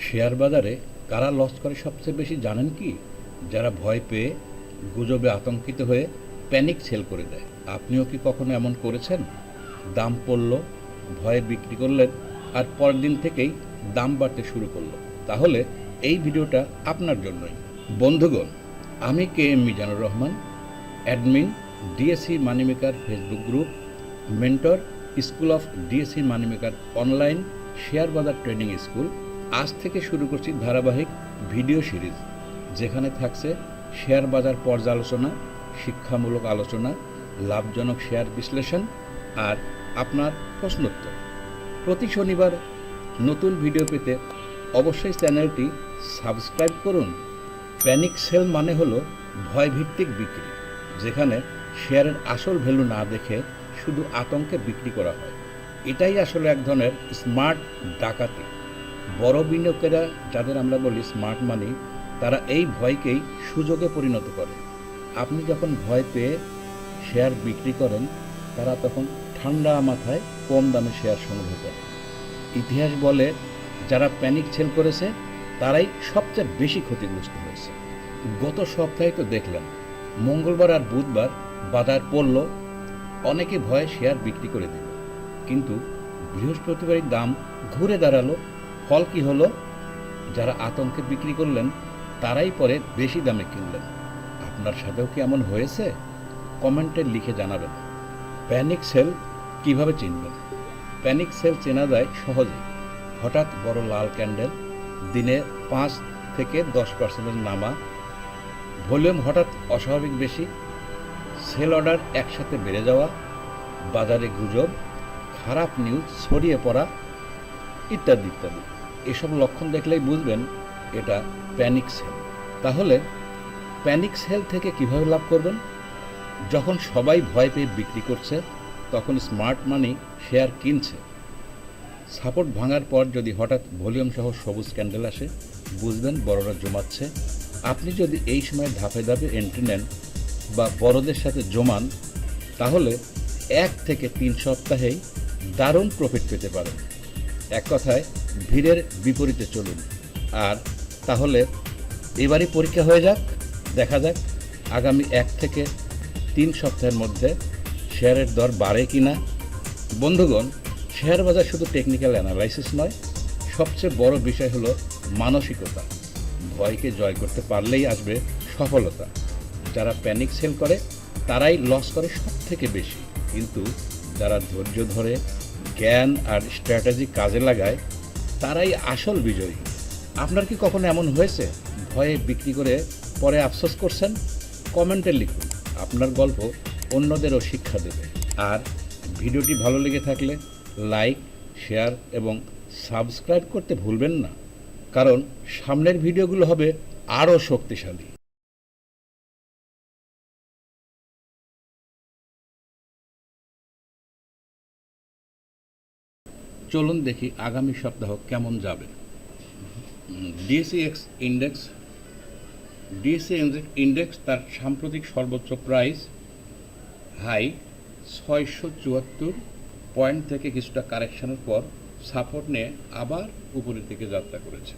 Share বাজারে কারা loss করে সবচেয়ে বেশি জানেন কি? যারা ভয় পেয়ে গুজবে আতঙ্কিত হয়ে প্যানিক সেল করে দেয়। আপনিও কি কখনো এমন করেছেন? দাম পড়ল, ভয়ে বিক্রি করলেন, আর পরের দিন থেকেই দাম বাড়তে শুরু করল। তাহলে এই ভিডিওটা আপনার জন্যই। বন্ধুগণ, আমি K M Mizanur Rahman admin DSC money maker Facebook group mentor school of DSC money maker online share বাজার ট্রেনিং স্কুল আজ থেকে শুরু করছি ধারাবাহিক ভিডিও সিরিজ, যেখানে থাকছে শেয়ার বাজার পর্যালোচনা, শিক্ষামূলক আলোচনা, লাভজনক শেয়ার বিশ্লেষণ আর আপনার প্রশ্নোত্তর। প্রতি শনিবার নতুন ভিডিও পেতে অবশ্যই চ্যানেলটি সাবস্ক্রাইব করুন। প্যানিক সেল মানে হলো ভয়ভিত্তিক বিক্রি, যেখানে শেয়ারের আসল ভ্যালু না দেখে শুধু আতঙ্কে বিক্রি করা হয়। এটাই আসলে এক ধরনের স্মার্ট ডাকাতি। বড় বিনিয়োগকারীরা যাদের আমরা বলি স্মার্ট মানি তারা এই ভয়কেই সুযোগে পরিণত করে। আপনি যখন ভয় পেয়ে শেয়ার বিক্রি করেন, তারা তখন ঠান্ডা মাথায় কম দামে শেয়ার সংগ্রহ করে। ইতিহাস বলে, যারা প্যানিক সেল করেছে, তারাই সবচেয়ে বেশি ক্ষতিগ্রস্ত হয়েছে। গত সপ্তাহে তো দেখলাম, মঙ্গলবার আর বুধবার বাজার পড়ল, অনেকে ভয়ে শেয়ার বিক্রি করে দিল। কিন্তু বৃহস্পতিবারের দাম ঘুরে দাঁড়াল ফল কি হলো? যারা আতঙ্কে বিক্রি করলেন, তারাই পরে বেশি দামে কিনলেন। আপনার সাথেও কি এমন হয়েছে? কমেন্টে লিখে জানাবেন। প্যানিক সেল কীভাবে চিনবেন? প্যানিক সেল চেনা যায় সহজেই। হঠাৎ বড় লাল ক্যান্ডেল, দিনে পাঁচ থেকে দশ পার্সেন্টের নামা, ভলিউম হঠাৎ অস্বাভাবিক বেশি, সেল অর্ডার একসাথে বেড়ে যাওয়া, বাজারে গুজব, খারাপ নিউজ ছড়িয়ে পড়া, ইত্যাদি ইত্যাদি। এসব লক্ষণ দেখলেই বুঝবেন এটা প্যানিক সেল তাহলে প্যানিক সেল থেকে কীভাবে লাভ করবেন? যখন সবাই ভয় পেয়ে বিক্রি করছে, তখন স্মার্ট মানি শেয়ার কিনছে। সাপোর্ট ভাঙার পর যদি হঠাৎ ভলিউম সহ সবুজ ক্যান্ডেল আসে, বুঝবেন বড়রা জমাচ্ছে। আপনি যদি এই সময় ধাপে ধাপে এন্ট্রি নেন বা বড়দের সাথে জমান, তাহলে এক থেকে তিন সপ্তাহেই দারুণ প্রফিট পেতে পারেন। এক কথায় ভিড়ের বিপরীতে চলুন। আর তাহলে এবারই পরীক্ষা হয়ে যাক, দেখা যাক আগামী এক থেকে তিন সপ্তাহের মধ্যে শেয়ারের দর বাড়ে কি না। বন্ধুগণ, শেয়ার বাজার শুধু টেকনিক্যাল অ্যানালাইসিস নয়, সবচেয়ে বড় বিষয় হলো মানসিকতা। ভয়কে জয় করতে পারলেই আসবে সফলতা। যারা প্যানিক সেল করে, তারাই লস করে সব থেকে বেশি। কিন্তু যারা ধৈর্য ধরে, জ্ঞান আর স্ট্র্যাটেজি কাজে লাগায় তারাই আসল বিজয়ী। আপনার কি কখনো এমন হয়েছে? ভয়ে বিক্রি করে পরে আফসোস করছেন? কমেন্টে লিখুন, আপনার গল্প অন্যদেরও শিক্ষা দেবে। আর ভিডিওটি ভালো লেগে থাকলে লাইক, শেয়ার এবং সাবস্ক্রাইব করতে ভুলবেন না, কারণ সামনের ভিডিওগুলো হবে আরও শক্তিশালী। চলুন দেখি আগামী সপ্তাহ কেমন যাবে। DSC X index DSC index তার সাম্প্রতিক সর্বোচ্চ প্রাইস হাই ছয়শো চুয়াত্তর পয়েন্ট থেকে কিছুটা কারেকশানের পর সাপোর্ট নিয়ে আবার উপরের দিকে যাত্রা করেছে।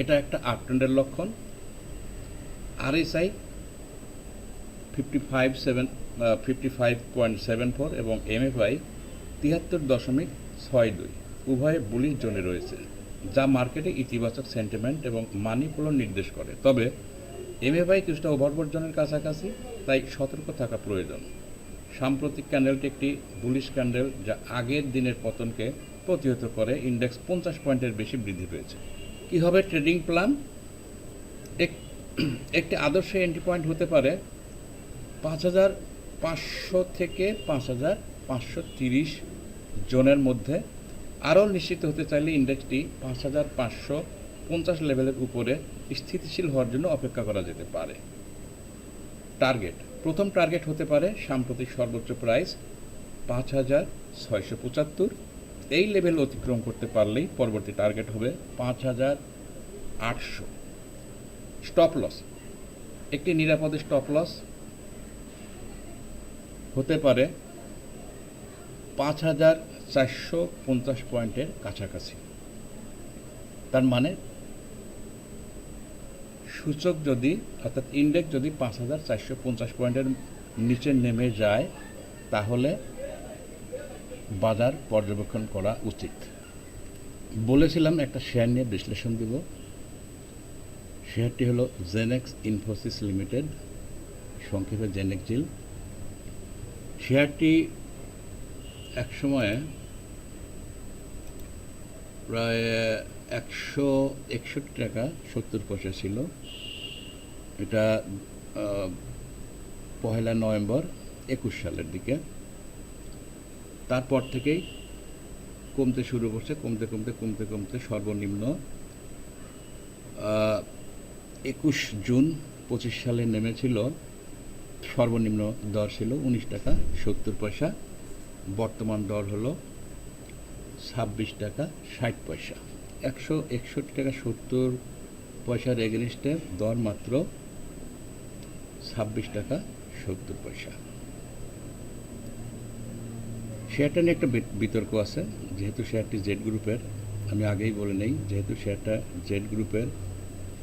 এটা একটা আপট্রেন্ডের লক্ষণ। RSI fifty five seven fifty five point seven four এবং এমএফআই তিয়াত্তর দশমিক ছয় দুই। উভয়ে বুলিশ জোনে রয়েছে, যা মার্কেটে ইতিবাচক সেন্টিমেন্ট এবং মানি ফ্লো নির্দেশ করে। তবে এমএফআই কিছুটা ওভারবোর্ড জোনের কাছাকাছি, তাই সতর্ক থাকা প্রয়োজন। সাম্প্রতিক ক্যান্ডেলটি একটি বুলিশ ক্যান্ডেল যা আগের দিনের পতনকে প্রতিহত করে ইন্ডেক্স পঞ্চাশ পয়েন্টের বেশি বৃদ্ধি পেয়েছে। কী হবে ট্রেডিং প্ল্যান এক একটি আদর্শ এন্ট্রি পয়েন্ট হতে পারে পাঁচ হাজার পাঁচশো থেকে পাঁচ হাজার পাঁচশো তিরিশ জোনের মধ্যে আরও নিশ্চিত হতে চাইলে ইন্ডেক্সটি পাঁচ হাজার পাঁচশো পঞ্চাশ লেভেলের উপরে স্থিতিশীল হওয়ার জন্য অপেক্ষা করা যেতে পারে। টার্গেট, প্রথম টার্গেট হতে পারে সাম্প্রতিক সর্বোচ্চ প্রাইস পাঁচ হাজার ছয়শো পঁচাত্তর। এই লেভেল অতিক্রম করতে পারলেই পরবর্তী টার্গেট হবে পাঁচ হাজার আটশো। স্টপ লস, একটি নিরাপদে স্টপ লস হতে পারে পাঁচ হাজার চারশো পঞ্চাশ পয়েন্টের কাছাকাছি। তার মানে সূচক যদি, অর্থাৎ ইন্ডেক্স যদি পাঁচ হাজার চারশো পঞ্চাশ পয়েন্টের নিচে নেমে যায়, তাহলে বাজার পর্যবেক্ষণ করা উচিত। বলেছিলাম একটা শেয়ার নিয়ে বিশ্লেষণ দিব। শেয়ারটি হলো জেনেক্স ইনফোসিস লিমিটেড সংক্ষেপে জেনেক্সিল শেয়ারটি এক সময়ে প্রায় একশো একষট্টি টাকা সত্তর পয়সা ছিল। এটা পহেলা নভেম্বর একুশ সালের দিকে। তারপর থেকেই কমতে শুরু করছে, কমতে কমতে কমতে কমতে সর্বনিম্ন একুশ জুন পঁচিশ সালে নেমেছিল, সর্বনিম্ন দর ছিল উনিশ টাকা সত্তর পয়সা। বর্তমান দর হলো ছাব্বিশ টাকা ষাট পয়সা। একশো একষট্টি টাকা সত্তর পয়সার এগেনিস্টে দর মাত্র ছাব্বিশ টাকা সত্তর পয়সা। শেয়ারটা নিয়ে একটা বিতর্ক আছে, যেহেতু শেয়ারটি জেড গ্রুপের আমি আগেই বলে নেই, যেহেতু শেয়ারটা জেড গ্রুপের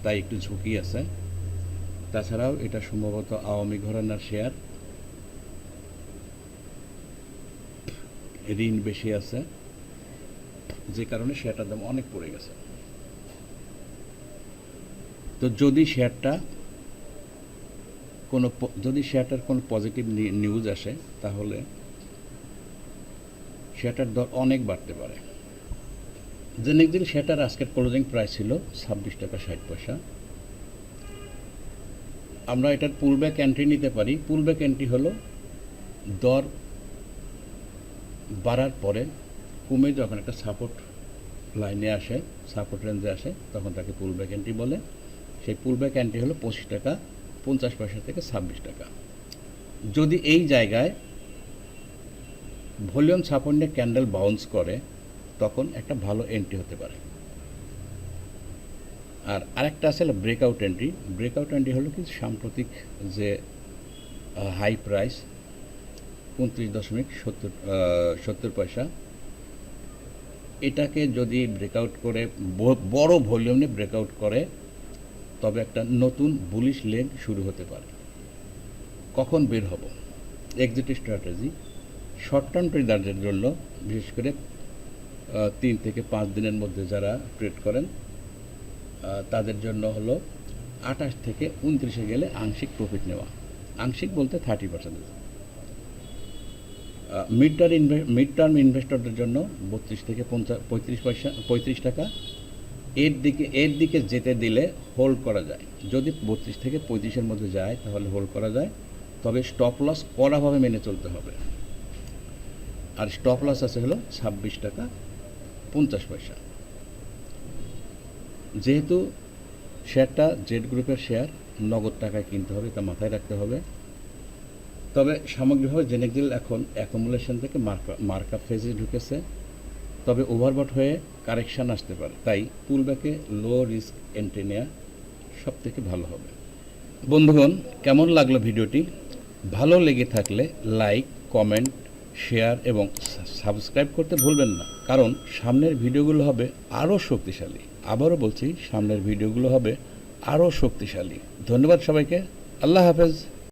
তাই একটু ঝুঁকি আছে। তাছাড়াও এটা সম্ভবত আওয়ামী ঘরানার শেয়ার ঋণ বেশি আছে, যে কারণে শেয়ারটার দাম অনেক পড়ে গেছে। তো যদি শেয়ারটা কোনো যদি শেয়ারটার কোনো পজিটিভ নিউজ আসে, তাহলে শেয়ারটার দর অনেক বাড়তে পারে। জেনেকদিন শেয়ারটার আজকের ক্লোজিং প্রাইস ছিল ছাব্বিশ টাকা ষাট পয়সা। আমরা এটার পুলব্যাক এন্ট্রি নিতে পারি। পুলব্যাক এন্ট্রি হলো দর বাড়ার পরে কমে যখন একটা সাপোর্ট লাইনে আসে সাপোর্ট রেঞ্জে আসে, তখন তাকে পুলব্যাক এন্ট্রি বলে। সেই পুলব্যাক এন্ট্রি হলো পঁচিশ টাকা, পঞ্চাশ পয়সা থেকে ছাব্বিশ টাকা। যদি এই জায়গায় ভলিউম সাপোর্টে ক্যান্ডেল বাউন্স করে, তখন একটা ভালো এন্ট্রি হতে পারে। আর আরেকটা আছে ব্রেকআউট এন্ট্রি ব্রেকআউট এন্ট্রি হলো কি সাম্প্রতিক যে হাই প্রাইস উনত্রিশ দশমিক সত্তর সত্তর পয়সা। এটাকে যদি ব্রেকআউট করে বড় ভলিউম নিয়ে ব্রেকআউট করে, তবে একটা নতুন বুলিশ লেগ শুরু হতে পারে। কখন বের হব? এক্সিট স্ট্র্যাটেজি শর্ট টার্ম ট্রেডারদের জন্য, বিশেষ করে তিন থেকে পাঁচ দিনের মধ্যে যারা ট্রেড করেন তাদের জন্য হলো আঠাশ থেকে উনত্রিশে গেলে আংশিক প্রফিট নেওয়া। আংশিক বলতে thirty percentage mid term mid term ইনভেস্টরদের জন্য বত্রিশ থেকে পঞ্চাশ পঁয়ত্রিশ পয়সা, পঁয়ত্রিশ টাকা। এর দিকে এর দিকে যেতে দিলে হোল্ড করা যায়। যদি বত্রিশ থেকে পঁয়ত্রিশের মধ্যে যায়, তাহলে হোল্ড করা যায়। তবে স্টপ লস কড়াভাবে মেনে চলতে হবে। আর স্টপ লস আছে হলো ছাব্বিশ টাকা পঞ্চাশ পয়সা। যেহেতু শেয়ারটা জেড গ্রুপের শেয়ার নগদ টাকায় কিনতে হবে, তা মাথায় রাখতে হবে। তবে সামগ্রিকভাবে জেনেক্সিল এখন অ্যাকোমুলেশন থেকে মার্কা মার্কা ফেজে ঢুকেছে। তবে ওভারবট হয়ে কারেকশান আসতে পারে। তাই পুলব্যাকে লো রিস্ক এন্ট্রি নেওয়া সব থেকে ভালো হবে। বন্ধুগণ, কেমন লাগল ভিডিওটি? ভালো লেগে থাকলে লাইক কমেন্ট শেয়ার এবং সাবস্ক্রাইব করতে ভুলবেন না। কারণ সামনের ভিডিওগুলো হবে আরও শক্তিশালী। আবারও বলছি, সামনের ভিডিওগুলো হবে আরও শক্তিশালী। ধন্যবাদ সবাইকে। আল্লাহ হাফেজ।